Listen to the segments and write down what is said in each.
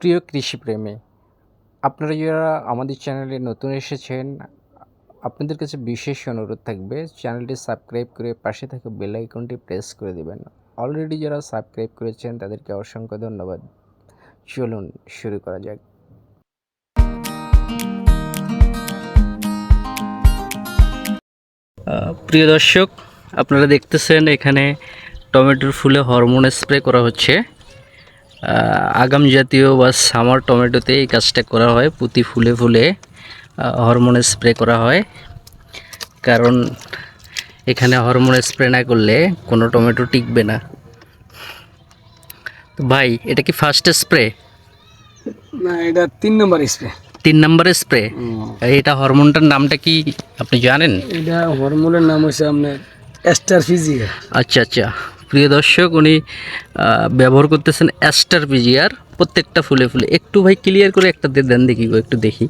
প্রিয় কৃষিপ্রেমী, আপনারা যারা আমাদের চ্যানেলে নতুন এসেছেন, আপনাদের কাছে বিশেষ অনুরোধ থাকবে, চ্যানেলটি সাবস্ক্রাইব করে পাশে থাকা বেল আইকনটি প্রেস করে দেবেন। অলরেডি যারা সাবস্ক্রাইব করেছেন, তাদেরকে অসংখ্য ধন্যবাদ। চলুন শুরু করা যাক। প্রিয় দর্শক, আপনারা দেখতেছেন এখানে টমেটোর ফুলে হরমোন স্প্রে করা হচ্ছে। আগাম জাতীয় বা সামার টমেটোতে এই কাজটা করা হয়। প্রতি ফুলে ফুলে হরমোন স্প্রে করা হয়। কারণ এখানে হরমোন স্প্রে না করলে কোনো টমেটো টিকবে না। তো ভাই এটা কি ফার্স্ট স্প্রে না এটা তিন নম্বর স্প্রে তিন নম্বর স্প্রে এটা হরমোনটার নামটা কি আপনি জানেন? এটা হরমোনের নাম হচ্ছে আপনার এস্টার ফিজিয়া আচ্ছা আচ্ছা। প্রিয় দর্শক উনি ব্যবহার করতেছেন অ্যাস্টার পিজিআর প্রত্যেকটা ফুলে ফুলে। একটু ভাই ক্লিয়ার করে একটা দেন দেখি গো একটু দেখি।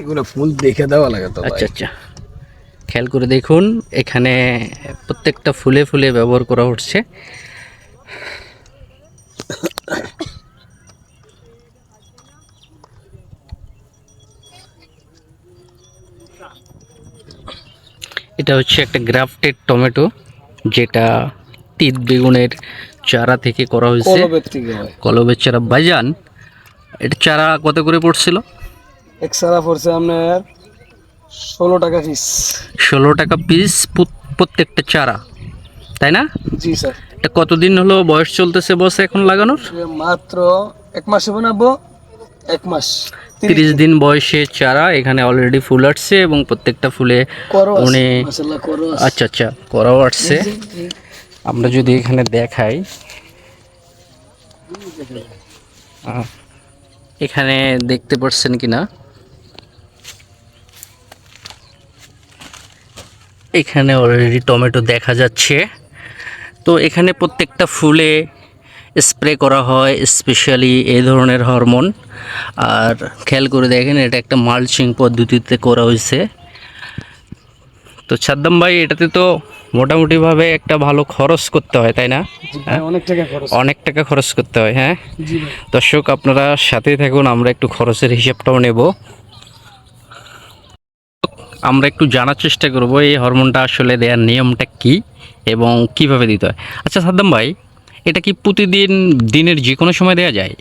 এগুলো ফুল দেখে দেওয়া লাগে তো আচ্ছা আচ্ছা। খেয়াল করে দেখুন এখানে প্রত্যেকটা ফুলে ফুলে ব্যবহার করা হচ্ছে। এটা হচ্ছে একটা গ্রাফটেড টমেটো। যেটা তিত বেগুনের চারা থেকে করা হয়েছে। কলবের চারা। বাজান এটা চারা কত করে পড়ছিল? এক চারা পড়ছে আপনার ষোলো টাকা পিস ষোলো টাকা পিস প্রত্যেকটা চারা তাই না? জি স্যার। এটা কতদিন হলো বয়স চলতেছে বসে এখন লাগানোর? মাত্র এক মাসে বানাবো এক মাস। তিরিশ দিন। বয়সে চারা এখানে অলরেডি ফুল আসছে এবং প্রত্যেকটা ফুলে উনি আচ্ছা আচ্ছা করাও আসছে। আমরা যদি এখানে দেখাই এখানে দেখতে পাচ্ছেন কিনা? এখানে অলরেডি টমেটো দেখা যাচ্ছে। তো এখানে প্রত্যেকটা ফুলে স্প্রে করা হয় স্পেশালি এই ধরনের হরমোন আর খেয়াল করে দেখেন এটা একটা মালচিং পদ্ধতিতে করা হয়েছে। তো সাদ্দাম ভাই এটাতে তো মোটামুটিভাবে একটা ভালো খরচ করতে হয় তাই না? জি অনেক টাকা খরচ। অনেক টাকা খরচ করতে হয় হ্যাঁ? দর্শক আপনারা সাথেই থাকুন আমরা একটু খরচের হিসাবটাও নেব। আমরা একটু জানার চেষ্টা করব এই হরমোনটা আসলে দেওয়ার নিয়মটা কি এবং কীভাবে দিতে হয়। আচ্ছা সাদ্দাম ভাই এটা কি প্রতিদিন দিনের যে কোনো সময় দেওয়া যায়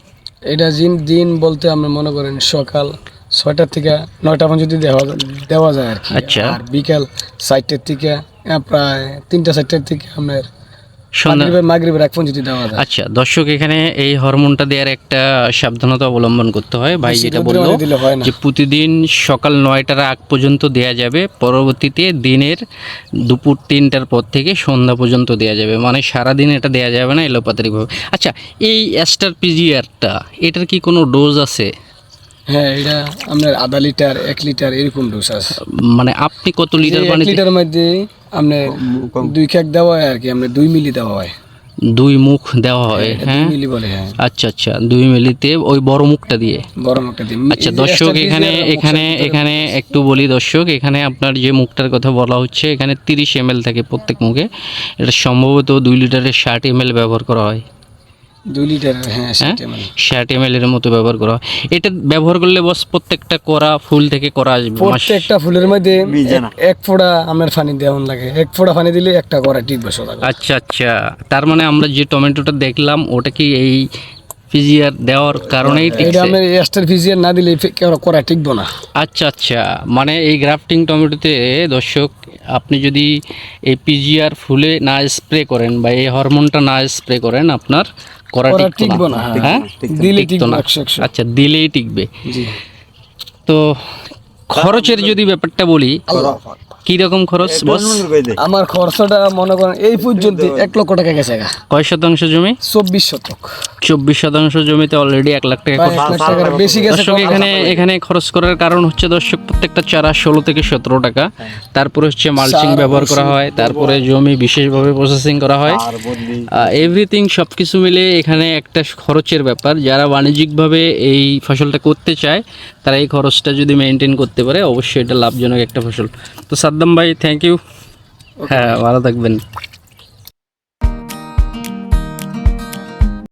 এটা দিন দিন বলতে আমরা মনে করেন সকাল ছয়টার থেকে নয়টা পর্যন্ত দেওয়া দেওয়া যায় আর কি আচ্ছা। আর বিকাল চারটের থেকে প্রায় তিনটা চারটের থেকে আপনার মাগরিবের মাগরিবের এক পর্যন্ত দেওয়া যায় আচ্ছা দর্শক এখানে এই হরমোনটা দেওয়ার একটা সাবধানতা অবলম্বন করতে হয়। ভাই যেটা বলল যে প্রতিদিন সকাল নয়টার আগ পর্যন্ত দেয়া যাবে পরবর্তীতে দিনের দুপুর তিনটার পর থেকে সন্ধ্যা পর্যন্ত দেয়া যাবে। মানে সারাদিন এটা দেয়া যাবে না এলোপাতারিকভাবে আচ্ছা এই অ্যাস্টার পিজিআরটা এটার কি কোনো ডোজ আছে? হ্যাঁ এটা আপনার আধা লিটার এক লিটার এরকম ডোজ আছে। মানে আপনি কত লিটার এক পানি লিটার মধ্যে আপনার দুই খেক দেওয়া হয় আর কি আপনার দুই মিলি দেওয়া হয়। দুই মুখ দেওয়া হয় হ্যাঁ মিলি বলে হ্যাঁ। আচ্ছা আচ্ছা দুই মিলিতে ওই বড় মুখটা দিয়ে? গরম একটা দিন আচ্ছা দর্শক এখানে এখানে এখানে একটু বলি দর্শক এখানে আপনার যে মুখটার কথা বলা হচ্ছে এখানে তিরিশ এম থাকে প্রত্যেক মুখে। এটা সম্ভবত দুই লিটারের ষাট এম ব্যবহার করা হয়। দুই লিটার হ্যাঁ সেটা ষাট এম এর মতো ব্যবহার করা হয়। এটা ব্যবহার করলে বস প্রত্যেকটা করা ফুল থেকে করা আসবে প্রত্যেকটা ফুলের মধ্যে এক- এক ফোঁটা আপনার পানি দেওয়ান লাগে। এক ফোঁটা পানি দিলে একটা করা ঠিক বসে আচ্ছা আচ্ছা। তার মানে আমরা যে টমেটোটা দেখলাম ওটা কি এই ফিজিয়ার দেওয়ার কারণেই এটা টিকছে। আপনার ফিজিয়ার না দিলে করা টিকবো না। আচ্ছা আচ্ছা। মানে এই গ্রাফটিং টমেটোতে দর্শক আপনি যদি এই পিজিআর ফুলে না স্প্রে করেন বা এই হরমোনটা না স্প্রে করেন আপনার করা টিকবো না। না, হ্যাঁ। দিলে টিকতো টিকবো না। আচ্ছা দিলেই টিকবে। তো খরচের যদি ব্যাপারটা বলি কি রকম খরচ বস আমার খরচটা মনে করেন এই পর্যন্ত এক লক্ষ টাকা গেছে কয় শতাংশ জমি? চব্বিশ শতক। চব্বিশ শতাংশ জমিতে অলরেডি এক লাখ টাকা বেশি গেছে এখানে এখানে খরচ করার কারণ হচ্ছে দর্শক প্রত্যেকটা চারা ষোলো থেকে সতেরো টাকা। তারপরে হচ্ছে মালচিং ব্যবহার করা হয় তারপরে জমি বিশেষভাবে প্রসেসিং করা হয়। এভরিথিং সব কিছু মিলে এখানে একটা খরচের ব্যাপার। যারা বাণিজ্যিকভাবে এই ফসলটা করতে চায় তারা এই খরচটা যদি মেনটেন করতে পারে অবশ্যই এটা লাভজনক একটা ফসল। তো সাদ্দাম ভাই থ্যাংক ইউ হ্যাঁ ভালো থাকবেন।